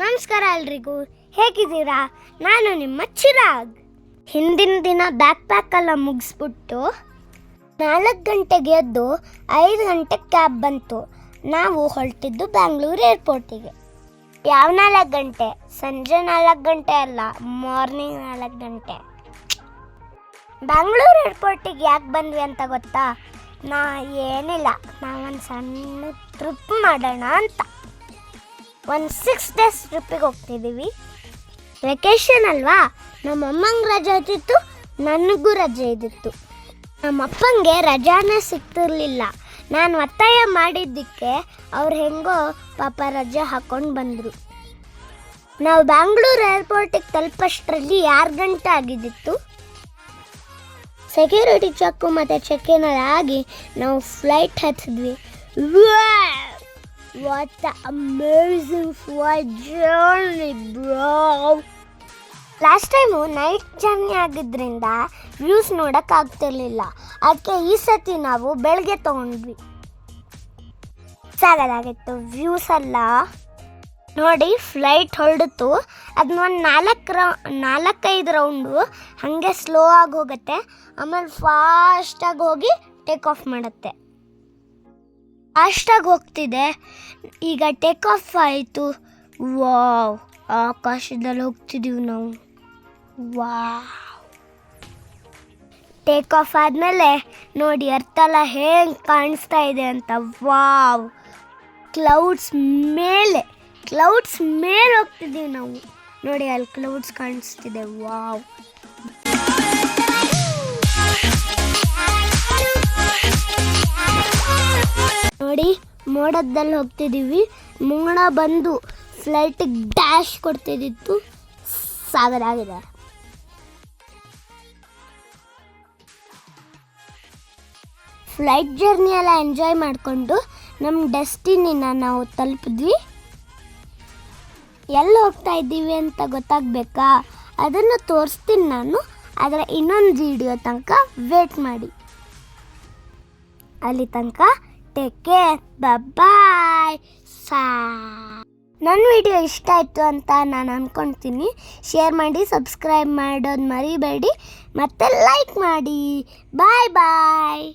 ನಮಸ್ಕಾರ ಎಲ್ರಿಗೂ. ಹೇಗಿದ್ದೀರಾ? ನಾನು ನಿಮ್ಮ ಚಿರಾಗ್. ಹಿಂದಿನ ದಿನ ಬ್ಯಾಕ್ ಪ್ಯಾಕ್ ಎಲ್ಲ ಮುಗಿಸ್ಬಿಟ್ಟು ನಾಲ್ಕು ಗಂಟೆಗೆ ಎದ್ದು ಐದು ಗಂಟೆಗೆ ಕ್ಯಾಬ್ ಬಂತು. ನಾವು ಹೊರಟಿದ್ದು ಬ್ಯಾಂಗ್ಳೂರು ಏರ್ಪೋರ್ಟಿಗೆ ಯಾವ ನಾಲ್ಕು ಗಂಟೆ? ಸಂಜೆ ನಾಲ್ಕು ಗಂಟೆ ಅಲ್ಲ ಮಾರ್ನಿಂಗ್ ನಾಲ್ಕು ಗಂಟೆ. ಬ್ಯಾಂಗ್ಳೂರು ಏರ್ಪೋರ್ಟಿಗೆ ಯಾಕೆ ಬಂದ್ವಿ ಅಂತ ಗೊತ್ತಾ? ನಾ ಏನಿಲ್ಲ, ನಾವೊಂದು ಸಣ್ಣ ಟ್ರಿಪ್ ಮಾಡೋಣ ಅಂತ. ಒಂದು ಸಿಕ್ಸ್ ಡೇಸ್ ಟ್ರಿಪ್ಪಿಗೆ ಹೋಗ್ತಿದ್ದೀವಿ. ವೆಕೇಶನ್ ಅಲ್ವಾ? ನಮ್ಮ ಅಮ್ಮಂಗೆ ರಜೆ ಇದ್ದಿತ್ತು, ನನಗೂ ರಜೆ ಇದ್ದಿತ್ತು. ನಮ್ಮ ಅಪ್ಪಂಗೆ ರಜಾನೇ ಸಿಗ್ತಿರ್ಲಿಲ್ಲ. ನಾನು ಒತ್ತಾಯ ಮಾಡಿದ್ದಕ್ಕೆ ಅವ್ರು ಹೆಂಗೋ ಪಾಪ ರಜೆ ಹಾಕೊಂಡು ಬಂದರು. ನಾವು ಬ್ಯಾಂಗ್ಳೂರು ಏರ್ಪೋರ್ಟಿಗೆ ತಲುಪಷ್ಟರಲ್ಲಿ ಆರು ಗಂಟೆ ಆಗಿದ್ದಿತ್ತು. ಸೆಕ್ಯೂರಿಟಿ ಚೆಕ್ಕು ಮತ್ತು ಚೆಕ್ ಆಗಿ ನಾವು ಫ್ಲೈಟ್ ಹತ್ತಿದ್ವಿ what amazing flight journey, bro! Last time night journey ಆಗಿದ್ದರಿಂದ ವ್ಯೂಸ್ ನೋಡೋಕ್ಕಾಗ್ತಿರ್ಲಿಲ್ಲ ಅದಕ್ಕೆ ಈ ಸತಿ ನಾವು ಬೆಳಗ್ಗೆ ತೊಗೊಂಡ್ವಿ. ಸಾಗದಾಗಿತ್ತು ವ್ಯೂಸ್ ಎಲ್ಲ ನೋಡಿ ಫ್ಲೈಟ್ ಹೊರಡಿತು. ಅದನ್ನ ಒಂದು ನಾಲ್ಕು ರೌ ನಾಲ್ಕೈದು ರೌಂಡು ಹಾಗೆ ಸ್ಲೋ ಆಗಿ ಹೋಗುತ್ತೆ. ಆಮೇಲೆ ಫಾಸ್ಟಾಗಿ ಹೋಗಿ ಟೇಕ್ ಆಫ್ ಮಾಡುತ್ತೆ. ಫಾಸ್ಟಾಗಿ ಹೋಗ್ತಿದೆ. ಈಗ ಟೇಕ್ ಆಫ್ ಆಯಿತು. ವಾವ್ ಆಕಾಶದಲ್ಲಿ ಹೋಗ್ತಿದ್ದೀವಿ ನಾವು. ವಾವ್ ಟೇಕ್ ಆಫ್ ಆದಮೇಲೆ ನೋಡಿ ಅರ್ಥಲ್ಲ ಹೇಗೆ ಕಾಣಿಸ್ತಾ ಇದೆ ಅಂತ. ವಾವ್ ಕ್ಲೌಡ್ಸ್ ಮೇಲೆ ಕ್ಲೌಡ್ಸ್ ಮೇಲೆ ಹೋಗ್ತಿದ್ದೀವಿ ನಾವು. ನೋಡಿ ಅಲ್ಲಿ ಕ್ಲೌಡ್ಸ್ ಕಾಣಿಸ್ತಿದೆ. ವಾವ್ ನೋಡಿ ಮೋಡದಲ್ಲಿ ಹೋಗ್ತಿದ್ದೀವಿ ಮೋಡ ಬಂದು ಫ್ಲೈಟಿಗೆ ಡ್ಯಾಶ್ ಕೊಡ್ತಿದ್ದಿತ್ತು ಆಗಿದೆ. ಫ್ಲೈಟ್ ಜರ್ನಿ ಎಲ್ಲ ಎಂಜಾಯ್ ಮಾಡಿಕೊಂಡು ನಮ್ಮ ಡೆಸ್ಟಿನಿನ ನಾವು ತಲುಪಿದ್ವಿ. ಎಲ್ಲಿ ಹೋಗ್ತಾ ಇದ್ದೀವಿ ಅಂತ ಗೊತ್ತಾಗಬೇಕಾ? ಅದನ್ನು ತೋರಿಸ್ತೀನಿ ನಾನು. ಅದರ ಇನ್ನೊಂದು ವಿಡಿಯೋ ತನಕ ವೇಟ್ ಮಾಡಿ. ಅಲ್ಲಿ ತನಕ ಟೇಕ್ ಕೇರ್ ಬಾಯ್ ಸಾ. ನನ್ನ ವಿಡಿಯೋ ಇಷ್ಟ ಆಯಿತು ಅಂತ ನಾನು ಅಂದ್ಕೊಳ್ತೀನಿ ಶೇರ್ ಮಾಡಿ, ಸಬ್ಸ್ಕ್ರೈಬ್ ಮಾಡೋದು ಮರಿಬೇಡಿ. ಮತ್ತೆ ಲೈಕ್ ಮಾಡಿ. ಬಾಯ್ ಬಾಯ್